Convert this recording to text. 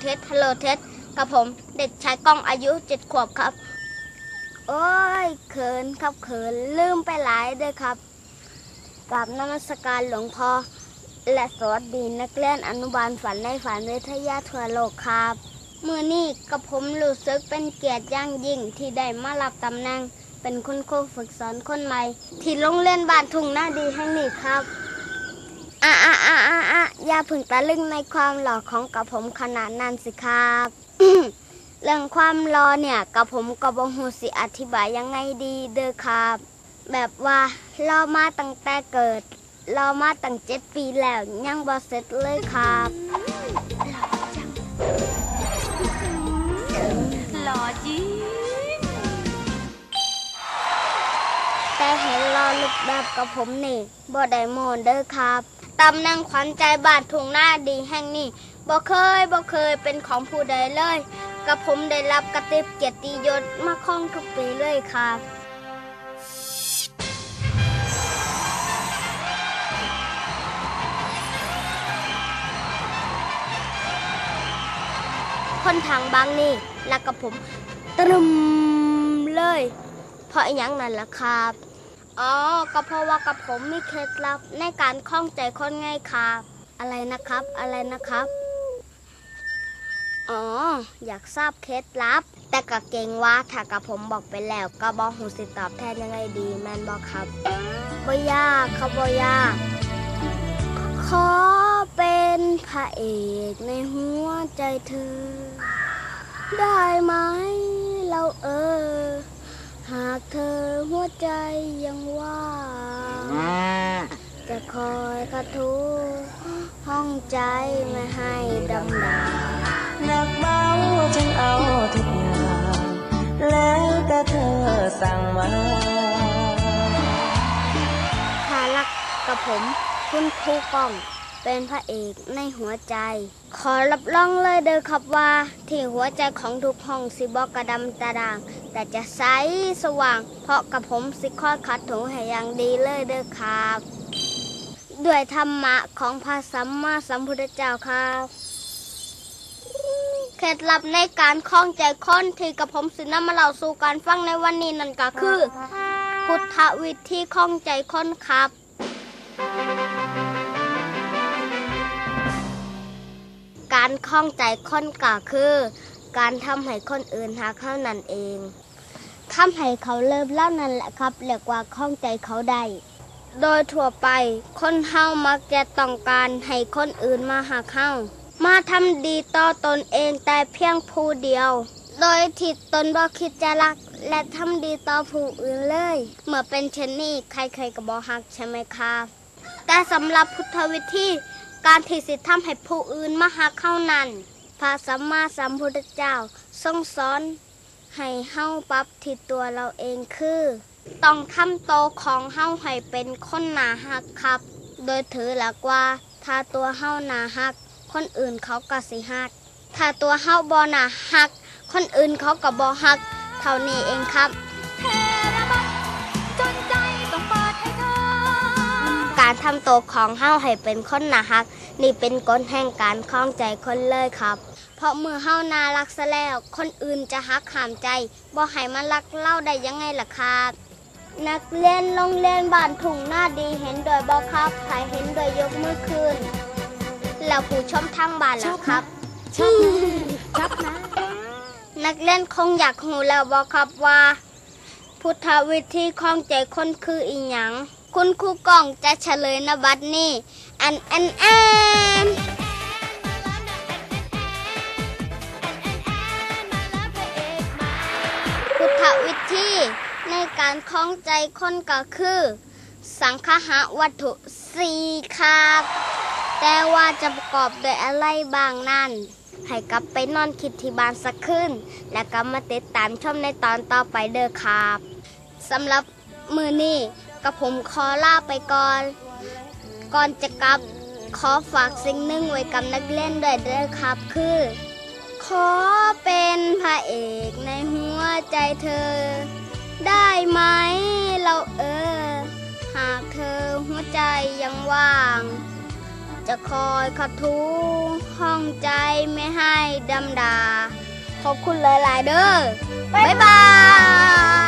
เทสฮัลโหลเทสกับผมเด็กชายก้องอายุเจ็ดขวบครับ โอ้ยเขินครับเขินลืมไปหลายเด้อครับกับนมัสการหลวงพ่อและสวัสดีนักเรียนอนุบาลฝันในฝันวิทยาทั่วโลกครับมือนี้กับผมรู้สึกเป็นเกียรติอย่างยิ่งที่ได้มารับตำแหน่งเป็นคุณครูฝึกสอนคนใหม่ ที่โรงเรียนบ้านทุ่งหน้าดีแห่งนี้ครับอะอะ อย่าพึ่งตะลึงในความหล่อของกับผมขนาดนั้นสิครับ เรื่องความรอเนี่ยกับผมกับบงหูสิอธิบายยังไงดีเด้อครับ แบบว่ารอมาตั้งแต่เกิดรอมาตั้งเจ็ดปีแล้วยังบ่เสร็จเลยครับหล่อจริงแต่เห็นรอลุกแบบกับผมนี่บ่ได้โมนเด้อครับ ตำแหน่งขวัญใจบานทุ่งหน้าดีแห่งนี้บ่เคยบ่เคยเป็นของผู้ใดเลยกับผมได้รับกระติบเกียรติยศมาครองทุกปีเลยครับคนทางบางนี่แล้วกับผมตรึมเลย เพราะอหยังนั่นล่ะครับ อ๋อ ก็เพราะว่ากับผมมีเคล็ดลับในการคล้องใจคนไงครับ อะไรนะครับ อะไรนะครับ อ๋อ อยากทราบเคล็ดลับ แต่ก็เก่งว่าถ้ากับผมบอกไปแล้ว ก็บอกหูสิตอบแทนยังไงดีแมนบอกครับบ่ยากครับบ่ยากขอเป็นพระเอกในหัวใจเธอ ได้ไหมเราเออ หากเธอหัว ใจยังว่างจะคอยกระทูห้องใจไม่ให้ดำดาหนักเบาฉันเอาทุกอย่างแล้วแต่เธอสั่งมาถ้ารักกับผม คุณครูกล้อง เป็นพระเอกในหัวใจ ขอรับรองเลยเด้อครับว่า ที่หัวใจของทุกห้องสิบอกกระดำตาด่าง แต่จะใสสว่าง เพราะกับผมสิคอยขัดถูให้อย่างดีเลยเด้อครับ ด้วยธรรมะของพระสัมมาสัมพุทธเจ้าครับเคล็ดลับในการคล้องใจคนที่กับผมสินำมาเล่าสู่การฟังในวันนี้นั่นก็คือ พุทธวิธีคล้องใจคนครับ การคล้องใจคนก็คือ การทำให้คนอื่นหักเขานั่นเองทำให้เขาเลิฟเล่านั่นแหละครับเรียกว่าคล้องใจเขาได้โดยทั่วไป คนเฮามักจะต้องการให้คนอื่นมาหักเฮามาทำดีต่อตนเองแต่เพียงผู้เดียว โดยที่ตนบ่คิดจะรัก และทำดีต่อผู้อื่นเลย เมื่อเป็นเช่นนี้ใครๆก็บ่ฮักใช่ไหมครับ แต่สำหรับพุทธวิธี การที่สิทำให้ผู้อื่นมาหักเข้านั้นพระสัมมาสัมพุทธเจ้าทรงสอนให้เฮาปรับที่ตัวเราเองคือ ต้องทำโตของเฮาให้เป็นคนหนาหักครับ โดยถือหลักว่า ถ้าตัวเฮาหนาหัก คนอื่นเขาก็สิหัก ถ้าตัวเฮาบ่หนาหัก คนอื่นเขาก็บ่หัก เท่านี้เองครับ การทำตัวของเฮาให้เป็นคนน่าฮัก นี่เป็นกลแห่งการคล้องใจคนเลยครับ เพราะเมื่อเฮาน่ารักซะแล้ว คนอื่นจะฮักหามใจบ่ให้มารักเล่าได้ยังไงล่ะครับนักเรียนโรงเรียนบ้านทุ่งหน้าดีเห็นโดวยบ่ครับใครเห็นโดวยยกมือขึ้นแล้วผู้ชมทางบ้านล่ะครับชอบนะชอบนะนักเล่นคงอยากหูแล้วบอกครับว่า พุทธวิธีคล้องใจคนคืออีหยัง คุณครูกล่องจะเฉลยนบัดนี้ อันอันอันพุทธวิธีในการคล้องใจคนก็คือ สังคหะวัตถุสี่ครับ แต่ว่าจะประกอบด้วยอะไรบ้างนั่นให้กลับไปนอนคิดที่บ้านสักคืนแล้วก็มาติดตามชมในตอนต่อไปเด้อครับสำหรับมือนี้ กับผมขอลาไปก่อน ก่อนจะกลับขอฝากสิ่งหนึ่งไว้กับนักเล่นด้วยเด้อครับ คือ ขอเป็นพระเอกในหัวใจเธอ ได้ไหมเราเออ หากเธอหัวใจยังว่าง จะคอยขัดทูห้องใจไม่ให้ดำดา ขอบคุณหลาย ๆ เด้อบ๊ายบาย